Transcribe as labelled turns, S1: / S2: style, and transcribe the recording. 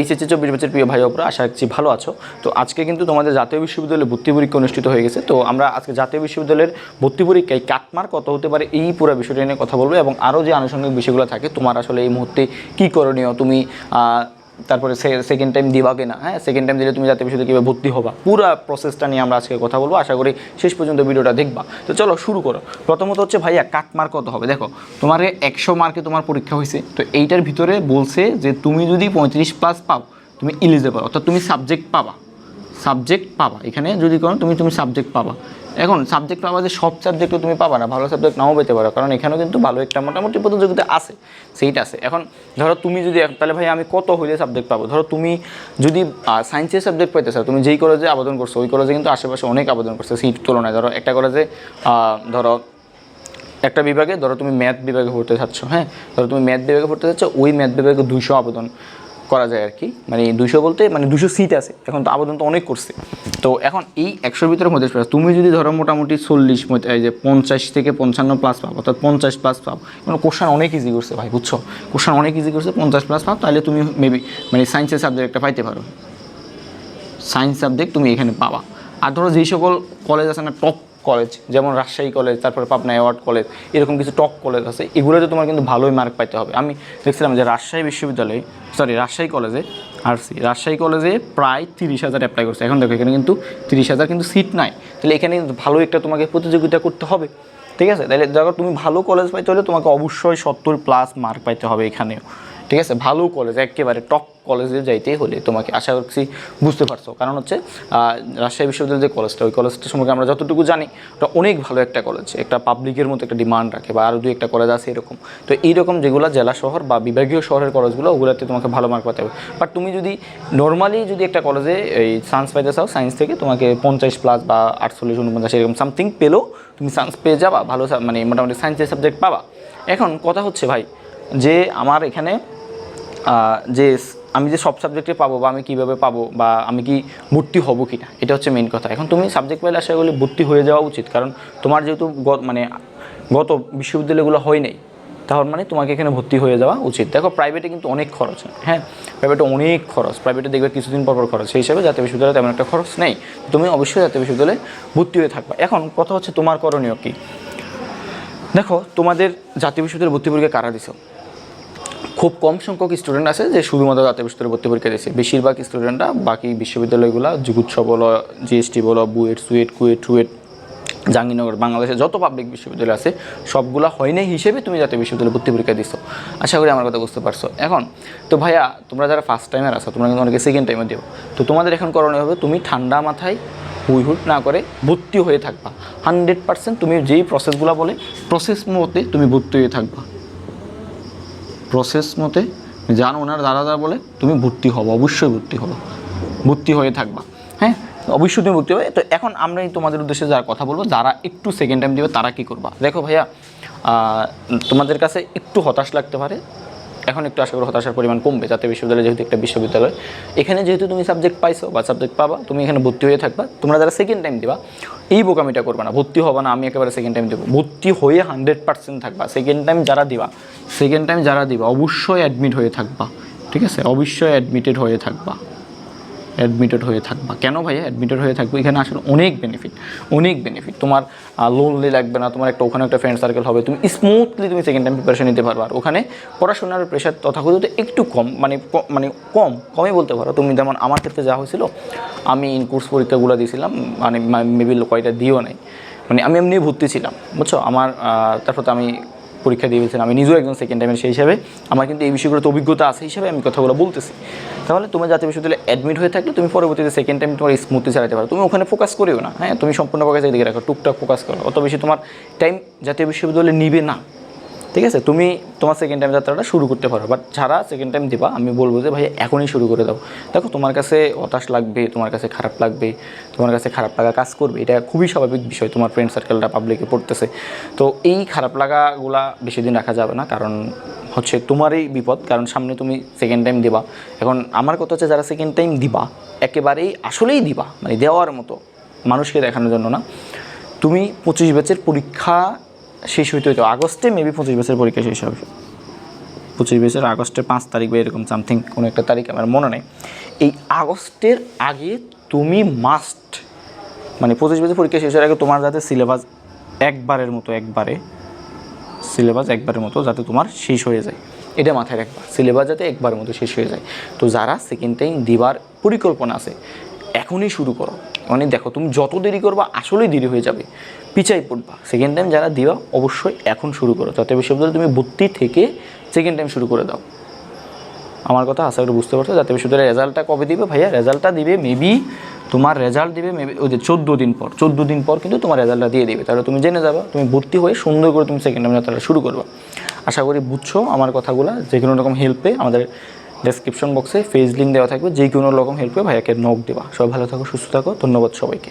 S1: HSC চব্বিশ বছর প্রিয় ভাই ওপরা আশা রাখছি ভালো আছো। তো আজকে কিন্তু তোমাদের জাতীয় বিশ্ববিদ্যালয়ে ভর্তি পরীক্ষা অনুষ্ঠিত হয়ে গেছে। তো আমরা আজকে জাতীয় বিশ্ববিদ্যালয়ের ভর্তি পরীক্ষায় কাটমার কত হতে পারে এই পুরো বিষয়টা নিয়ে কথা বলব এবং আরও যে আনুষঙ্গিক বিষয়গুলো থাকে, তোমার আসলে এই মুহূর্তে কী করণীয়? তুমি তারপরে সেকেন্ড টাইম দিবা কিনা হ্যাঁ? সেকেন্ড টাইম দিলে তুমি জাতীয় বিশ্ববিদ্যালয়ে কীভাবে ভর্তি হবা? পুরো প্রসেসটা নিয়ে আমরা আজকে কথা বলব। আশা করি শেষ পর্যন্ত ভিডিওটা দেখবা। তো চলো শুরু করো। প্রথমত হচ্ছে, ভাইয়া কাট মার্ক কত হবে? দেখো, তোমার একশো মার্কে তোমার পরীক্ষা হয়েছে। তো এইটার ভিতরে বলছে যে, তুমি যদি পঁয়ত্রিশ প্লাস পাও, তুমি ইলিজেবল অর্থাৎ তুমি সাবজেক্ট পাবা। সাবজেক্ট পাবা। এখানে যদি করো তুমি তুমি সাবজেক্ট পাবা। এখন সাবজেক্ট পাবা যে সব সাবজেক্টও তুমি পাবা না, ভালো সাবজেক্ট নাও পেতে পারো, কারণ এখানেও কিন্তু ভালো একটা মোটামুটি প্রতিযোগিতা আছে সেইটা আছে। এখন ধরো তুমি যদি তাহলে ভাই আমি কত হইলে সাবজেক্ট পাবো? ধরো তুমি যদি সায়েন্সের সাবজেক্ট পাইতে চাও তুমি যেই কলেজে আবেদন করছ, ওই কলেজে কিন্তু আশেপাশে অনেক আবেদন করছে সিট তুলনায়। ধরো একটা কলেজে ধরো একটা বিভাগে, ধরো তুমি ম্যাথ বিভাগে পড়তে চাচ্ছ হ্যাঁ? ধরো তুমি ম্যাথ বিভাগে পড়তে চাচ্ছ, ওই ম্যাথ বিভাগে দুইশো আবেদন। করা যায় আর কি। মানে দুশো বলতে মানে দুশো সিট আছে। এখন তো আবেদন তো অনেক করছে। তো এখন এই একশোর ভিতরে মধ্যে তুমি যদি ধরো মোটামুটি চল্লিশ এই যে পঞ্চাশ থেকে পঞ্চান্ন প্লাস পাও, অর্থাৎ পঞ্চাশ প্লাস পাও কারণ কোশ্চান অনেক ইজি করছে ভাই, বুঝছ? কোশ্চান অনেক ইজি করছে, পঞ্চাশ প্লাস পাও, তাহলে তুমি মেবি মানে সায়েন্সের সাবজেক্ট একটা পাইতে পারো। সায়েন্স সাবজেক্ট তুমি এখানে পাবা। আর ধরো যেই সকল কলেজ আছে না টপ কলেজ যেমন রাজশাহী কলেজ তারপরে পাবনা অ্যাওয়ার্ড কলেজ এরকম কিছু টপ কলেজ আছে, এগুলোতে তোমার কিন্তু ভালোই মার্ক পাইতে হবে। আমি দেখছিলাম যে রাজশাহী বিশ্ববিদ্যালয়ে সরি রাজশাহী কলেজে আরসি রাজশাহী কলেজে প্রায় তিরিশ হাজার অ্যাপ্লাই করছে। এখন দেখো, এখানে কিন্তু তিরিশ হাজার কিন্তু সিট নাই। তাহলে এখানে কিন্তু ভালো একটা তোমাকে প্রতিযোগিতা করতে হবে। ঠিক আছে? তাহলে দেখো তুমি ভালো কলেজ পাইতে হলে তোমাকে অবশ্যই সত্তর প্লাস মার্ক পাইতে হবে এখানেও। ঠিক আছে? ভালো কলেজ একেবারে টপ কলেজে যাইতেই হলে তোমাকে আশা করছি বুঝতে পারছ। কারণ হচ্ছে রাজশাহী বিশ্ববিদ্যালয়ের যে কলেজটা ওই কলেজটা সম্পর্কে আমরা যতটুকু জানি, ওটা অনেক ভালো একটা কলেজ একটা পাবলিকের মতো একটা ডিমান্ড রাখে বা আরও দুই একটা কলেজ আছে এরকম। তো এইরকম যেগুলো জেলা শহর বা বিভাগীয় শহরের কলেজগুলো ওগুলোতে তোমাকে ভালো মার্ক পাতে হবে। বাট তুমি যদি নর্মালি যদি একটা কলেজে এই সায়েন্স পাইতে চাও সায়েন্স থেকে তোমাকে পঞ্চাশ প্লাস বা আটচল্লিশ, উনপঞ্চাশ এরকম সামথিং পেলেও তুমি সায়েন্স পেয়ে যাবা, ভালো মানে মোটামুটি সায়েন্সের সাবজেক্ট পাবা। এখন কথা হচ্ছে ভাই, যে আমার এখানে যে আমি যে সব সাবজেক্টে পাবো বা আমি কীভাবে পাবো বা আমি কি ভর্তি হব কি না এটা হচ্ছে মেন কথা। এখন তুমি সাবজেক্ট পাইলে আশা করি ভর্তি হয়ে যাওয়া উচিত। কারণ তোমার যেহেতু গ- মানে গত বিশ্ববিদ্যালয়গুলো হয় নাই তাহলে মানে তোমাকে এখানে ভর্তি হয়ে যাওয়া উচিত। দেখো প্রাইভেটে কিন্তু অনেক খরচ হ্যাঁ। প্রাইভেটে অনেক খরচ। প্রাইভেটে দেখবে কিছুদিন পর পর খরচ। সেই হিসাবে জাতীয় বিশ্ববিদ্যালয়ে তেমন একটা খরচ নেই। তুমি অবশ্যই জাতীয় বিশ্ববিদ্যালয়ে ভর্তি হয়ে থাকবা। এখন কথা হচ্ছে তোমার করণীয় কী? দেখো, তোমাদের জাতীয় বিশ্ববিদ্যালয়ে ভর্তি পরীক্ষা কারা দিছো? খুব কম সংখ্যক স্টুডেন্ট আছে যে শুধুমাত্র জাতীয় বিশ্ববিদ্যালয়ে ভর্তি পরীক্ষা দিয়েছে। বেশিরভাগ স্টুডেন্টরা বাকি বিশ্ববিদ্যালয়গুলো যুগুৎসব বলো জিএসটি বলো, বুয়েট, সুয়েট, কুয়েট, টুয়েট, জাহাঙ্গীরনগর বাংলাদেশে যত পাবলিক বিশ্ববিদ্যালয় আছে, সবগুলো হয় নাই হিসেবে তুমি জাতীয় বিশ্ববিদ্যালয়ে ভর্তি পরীক্ষা দিছো। আশা করি আমার কথা বুঝতে পারছ। এখন, তো ভাইয়া, তোমরা যারা ফার্স্ট টাইমের আছো, তোমরা কিন্তু অনেকে সেকেন্ড টাইমে দিও। তো তোমাদের এখন করণীয় হবে, তুমি ঠান্ডা মাথায় হুই হুট না করে ভর্তি হয়ে থাকবা। হান্ড্রেড পার্সেন্ট তুমি যেই প্রসেসগুলো বলে প্রসেস মতে তুমি ভর্তি হয়ে থাকবা। প্রসেস মতে যান ওনার দাদা দাদা বলে, তুমি ভর্তি হব অবশ্যই ভর্তি হব ভর্তি হয়ে থাকবা। হ্যাঁ? অবশ্যই তুমি ভর্তি হবে। তো এখন আমরা এই তোমাদের উদ্দেশ্যে যারা কথা বলব, যারা একটু সেকেন্ড টাইম দেবে, তারা কী করবা? দেখো ভাইয়া তোমাদের কাছে একটু হতাশ লাগতে পারে এখন একটু আশা করি হতাশার পরিমাণ কমবে যাতে বিশ্ববিদ্যালয় যেহেতু একটা বিশ্ববিদ্যালয়। এখানে যেহেতু তুমি সাবজেক্ট পাইছো বা সাবজেক্ট পাবা, তুমি এখানে ভর্তি হয়ে থাকবা, তোমরা যারা সেকেন্ড টাইম দিবা, এই বোকামিটা করবে না, ভর্তি হবে না, আমি একেবারে সেকেন্ড টাইম দেবো। ভর্তি হয়ে হান্ড্রেড পার্সেন্ট থাকবা সেকেন্ড টাইম যারা দিবা সেকেন্ড টাইম যারা দিবা, অবশ্যই অ্যাডমিট হয়ে থাকবা, ঠিক আছে? অবশ্যই অ্যাডমিটেড হয়ে থাকবা। অ্যাডমিটেড হয়ে থাকবা কেন ভাইয়া অ্যাডমিটেড হয়ে থাকব? এখানে আসলে অনেক বেনিফিট অনেক বেনিফিট তোমার লোনলি লাগবে না, তোমার একটা ওখানে একটা ফ্রেন্ড সার্কেল হবে, তুমি স্মুথলি তুমি সেকেন্ড টাইম প্রিপারেশন নিতে পারবে। আর ওখানে পড়াশোনার প্রেশার তথাকথিত একটু কম মানে মানে কম, কমই বলতে পারো। তুমি যেমন আমার ক্ষেত্রে যা হয়েছিল, আমি ইনকোর্স পরীক্ষাগুলো দিয়েছিলাম মানে মেবি কয়টা দিও নাই। মানে আমি এমনি ভর্তি ছিলাম, বুঝছ? আমার তারপর আমি পরীক্ষা দিয়ে ফেলছেন। আমি নিজেও একজন সেকেন্ড টাইমের সেই হিসাবে। আমার কিন্তু এই বিষয়গুলোতে অভিজ্ঞতা আছে হিসাবে আমি কথাগুলো বলতেছি। তাহলে তোমার জাতীয় বিশ্ববিদ্যালয়ে অ্যাডমিট হয়ে থাকলে তুমি পরবর্তীতে সেকেন্ড টাইম তোমার স্মুথলি চালাতে পারো। তুমি ওখানে ফোকাস করিও না হ্যাঁ? তুমি সম্পূর্ণ ফোকাস দিকে রাখো, টুকটাক ফোকাস করো। অত বেশি তোমার টাইম জাতীয় বিশ্ববিদ্যালয়ে নিবে না। ঠিক আছে? তুমি তোমার সেকেন্ড টাইম যাত্রাটা শুরু করতে পারো বাট যারা সেকেন্ড টাইম দিবা, আমি বলব যে ভাই, এখনই শুরু করে দাও। দেখো, তোমার কাছে হতাশ লাগবে, তোমার কাছে খারাপ লাগবে, তোমার কাছে খারাপ লাগা কাজ করবে, এটা খুবই স্বাভাবিক বিষয়, তোমার ফ্রেন্ড সার্কেলটা পাবলিকে পড়তেছে। তো এই খারাপ লাগাগুলা বেশি দিন রাখা যাবে না, কারণ হচ্ছে তোমারই বিপদ, কারণ সামনে তুমি সেকেন্ড টাইম দিবা। এখন আমার কথা হচ্ছে, যারা সেকেন্ড টাইম দিবা, একেবারেই আসলেই দিবা মানে দেওয়ার মতো, মানুষকে দেখানোর জন্য না। তুমি পঁচিশ ব্যাচের পরীক্ষা শেষ হইতে হইতো আগস্টে মেবি পঁচিশ বছরের পরীক্ষা শেষ হবে। পঁচিশ বছর আগস্টের পাঁচ তারিখ বা এরকম সামথিং কোনো একটা তারিখ আমার মনে নেই। এই আগস্টের আগে তুমি মাস্ট মানে পঁচিশ বছর পরীক্ষা শেষের আগে তোমার যাতে সিলেবাস একবারের মতো, একবারে সিলেবাস একবারের মতো যাতে তোমার শেষ হয়ে যায়। এটা মাথায় রাখবা। সিলেবাস যাতে একবারের মতো শেষ হয়ে যায়। তো যারা সেকেন্ড টাইম দিবার পরিকল্পনা আছে এখনই শুরু করো। মানে দেখো, তুমি যত দেরি করবা, আসলেই দেরি হয়ে যাবে। পিছাই পড়বা। সেকেন্ড টাইম যারা দিবা, অবশ্যই এখন শুরু করো। যাতে বিশ্ববিদ্যালয়ে তুমি ভর্তি থেকে সেকেন্ড টাইম শুরু করে দাও। আমার কথা আশা করি বুঝতে পারছ। যাতে বিশ্ববিদ্যালয়ের রেজাল্টটা কবে দিবে? ভাইয়া, রেজাল্টটা দিবে মেবি তোমার রেজাল্ট দিবে মেবি ওই যে চোদ্দ দিন পর। চোদ্দ দিন পর কিন্তু তোমার রেজাল্টটা দিয়ে দিবে। তাহলে তুমি জেনে যাবা, তুমি ভর্তি হয়ে সুন্দর করে তুমি সেকেন্ড টাইম যাত্রাটা শুরু করবা। আশা করি বুঝছ আমার কথাগুলো। যে কোনো রকম হেল্পে আমাদের ডেসক্রিপশন বক্সে ফেস লিঙ্ক দেওয়া থাকবে যে কোনো রকম হেল্পে ভাইয়াকে নক দেওয়া। সবাই ভালো থাকো, সুস্থ থাকো, ধন্যবাদ সবাইকে।